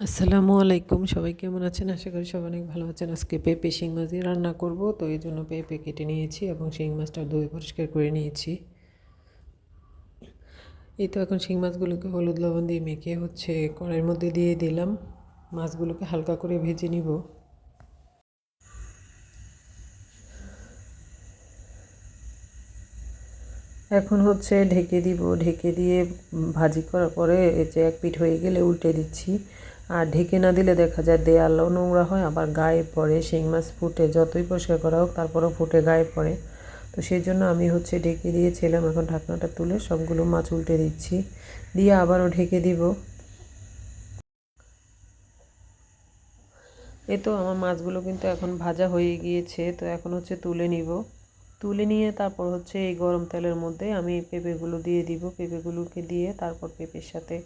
আসসালামু আলাইকুম, সবাই কেমন আছেন? আশা করি সবাই অনেক ভালো আছেন। আজকে পেঁপে শিং মাছ দিয়ে রান্না করব, তো এই জন্য পেঁপে কেটে নিয়েছি এবং শিং মাছটা ধুয়ে পরিষ্কার করে নিয়েছি। এই তো এখন শিং মাছগুলোকে হলুদ লবণ দিয়ে মেখে হচ্ছে কড়াইয়ের মধ্যে দিয়ে দিলাম। মাছগুলোকে হালকা করে ভেজে নিব। এখন হচ্ছে ঢেকে দিব। ঢেকে দিয়ে ভাজি করার পরে যে এক পিঠ হয়ে গেলে উল্টে দিচ্ছি। আর ঢেকে না দিলে দেখা যায় দেয়ালও নোংরা হয়, আবার গায়ে পড়ে। শিং মাছ ফুটে, যতই পরিষ্কার করা হোক, তারপরেও ফুটে গায়ে পড়ে। তো সেই জন্য আমি হচ্ছে ঢেকে দিয়েছিলাম, এখন ঢাকনাটা তুলে সবগুলো মাছ উল্টে দিচ্ছি। দিয়ে আবারও ঢেকে দিব। এ তো আমার মাছগুলো কিন্তু এখন ভাজা হয়ে গিয়েছে, তো এখন হচ্ছে তুলে নিব। তুলে নিয়ে তারপর হচ্ছে এই গরম তেলের মধ্যে আমি পেঁপেগুলো দিয়ে দিব। পেঁপেগুলোকে দিয়ে তারপর পেঁপের সাথে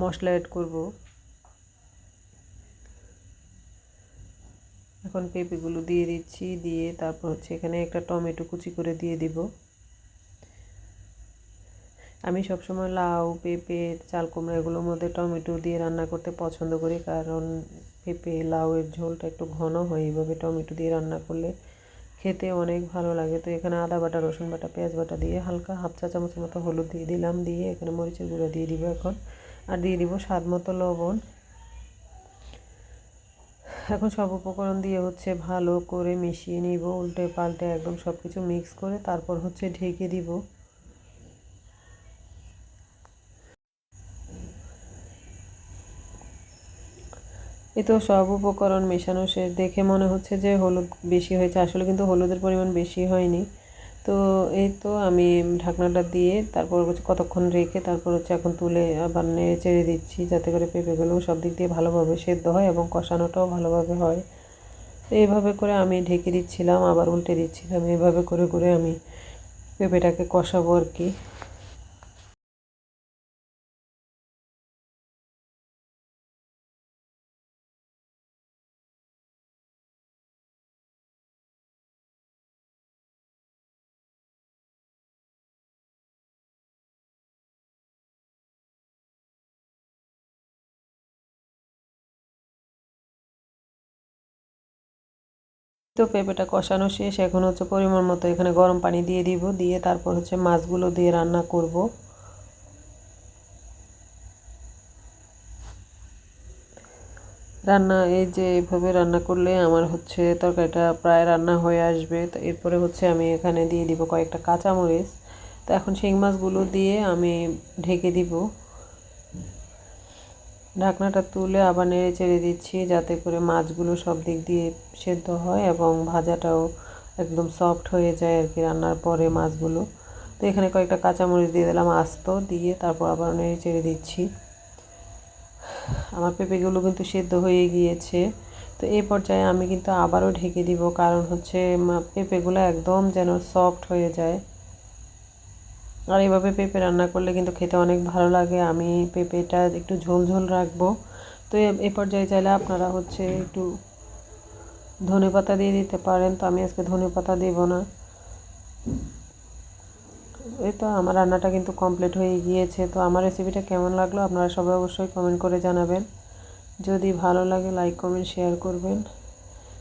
মশলা অ্যাড করব। এখন পেঁপেগুলো দিয়ে দিচ্ছি, দিয়ে তারপর হচ্ছে এখানে একটা টমেটো কুচি করে দিয়ে দিব। আমি সবসময় লাউ, পেঁপে, চাল কুমড়া এগুলোর মধ্যে টমেটো দিয়ে রান্না করতে পছন্দ করি, কারণ পেঁপে লাউয়ের ঝোলটা একটু ঘন হয়, এইভাবে টমেটো দিয়ে রান্না করলে খেতে অনেক ভালো লাগে। তো এখানে আদা বাটা, রসুন বাটা, পেঁয়াজ বাটা দিয়ে হালকা হাফ চা চামচের মতো হলুদ দিয়ে দিলাম, দিয়ে এখানে মরিচের গুঁড়ো দিয়ে দিব এখন। আর দিয়ে দিব স্বাদ মতো লবণ। এখন সব উপকরণ দিয়ে হচ্ছে ভালো করে মিশিয়ে নিব, উল্টে পাল্টে একদম সব কিছু মিক্স করে তারপর হচ্ছে ঢেকে দিব। এ তো সব উপকরণ মেশানো শেষ। দেখে মনে হচ্ছে যে হলুদ বেশি হয়েছে। আসলে কিন্তু হলুদের পরিমাণ বেশি হয়নি। তো এই তো আমি ঢাকনাটা দিয়ে তারপর হচ্ছে কতক্ষণ রেখে তারপর হচ্ছে এখন তুলে আবার নেড়ে চেড়ে দিচ্ছি যাতে করে পেঁপেগুলো সব দিক দিয়ে ভালোভাবে সেদ্ধ হয় এবং কষানোটাও ভালোভাবে হয়। তো এইভাবে করে আমি ঢেকে দিচ্ছিলাম, আবার উল্টে দিচ্ছিলাম। এইভাবে করে করে আমি পেঁপেটাকে কষাবো আর কি। তো পেঁপেটা কষানো শেষ। এখন হচ্ছে পরিমাণ মতো এখানে গরম পানি দিয়ে দিব। দিয়ে তারপর হচ্ছে মাছগুলো দিয়ে রান্না করব। রান্না, এই যে এইভাবে রান্না করলে আমার হচ্ছে তরকারিটা প্রায় রান্না হয়ে আসবে। তো এরপরে হচ্ছে আমি এখানে দিয়ে দিব কয়েকটা কাঁচামরিচ। তো এখন শিং মাছগুলো দিয়ে আমি ঢেকে দিব। ঢাকনাটা তুলে আবার নেড়ে চেড়ে দিচ্ছি যাতে করে মাছগুলো সব দিক দিয়ে সেদ্ধ হয় এবং ভাজাটাও একদম সফট হয়ে যায় আর কি রান্নার পরে মাছগুলো। তো এখানে কয়েকটা কাঁচামরিচ দিয়ে দিলাম আস্ত দিয়ে তারপর আবার নেড়ে চেড়ে দিচ্ছি। আমার পেঁপেগুলো কিন্তু সেদ্ধ হয়ে গিয়েছে। তো এই পর্যায়ে আমি কিন্তু আবারও ঢেকে দিব, কারণ হচ্ছে পেঁপেগুলো একদম যেন সফট হয়ে যায়। আর এইভাবে পেঁপে রান্না করলে কিন্তু খেতে অনেক ভালো লাগে। আমি পেঁপেটা একটু ঝোল ঝোল রাখব। তো এ পর্যায়ে চাইলে আপনারা হচ্ছে একটু ধনে পাতা দিয়ে দিতে পারেন। তো আমি আজকে ধনে পাতা দেব না। এই তো আমার রান্নাটা কিন্তু কমপ্লিট হয়ে গিয়েছে। তো আমার রেসিপিটা কেমন লাগল আপনারা সবাই অবশ্যই কমেন্ট করে জানাবেন। যদি ভালো লাগে লাইক কমেন্ট শেয়ার করবেন।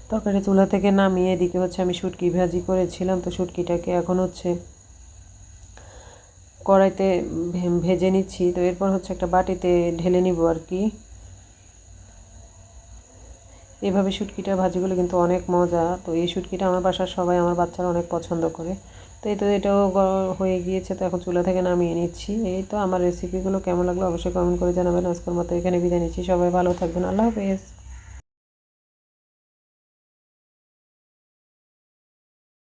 তরকারি চুলা থেকে নামিয়ে এদিকে হচ্ছে আমি শুটকি ভাজি করেছিলাম। তো শুটকিটাকে এখন হচ্ছে কড়াইতে ভেজে নিচ্ছি। তো এরপর হচ্ছে একটা বাটিতে ঢেলে নিব আর কি। এভাবে শুটকিটা, ভাজিগুলো কিন্তু অনেক মজা। তো এই শুটকিটা আমার বাসার সবাই, আমার বাচ্চারা অনেক পছন্দ করে। তো এই তো এটাও হয়ে গিয়েছে, তো এখন চুলা থেকে নামিয়ে নিচ্ছি। এই তো আমার রেসিপিগুলো কেমন লাগল অবশ্যই কমেন্ট করে জানাবেন। আজকের মতো এখানে বিদায় নিচ্ছি। সবাই ভালো থাকবেন। আল্লাহ হাফেজ।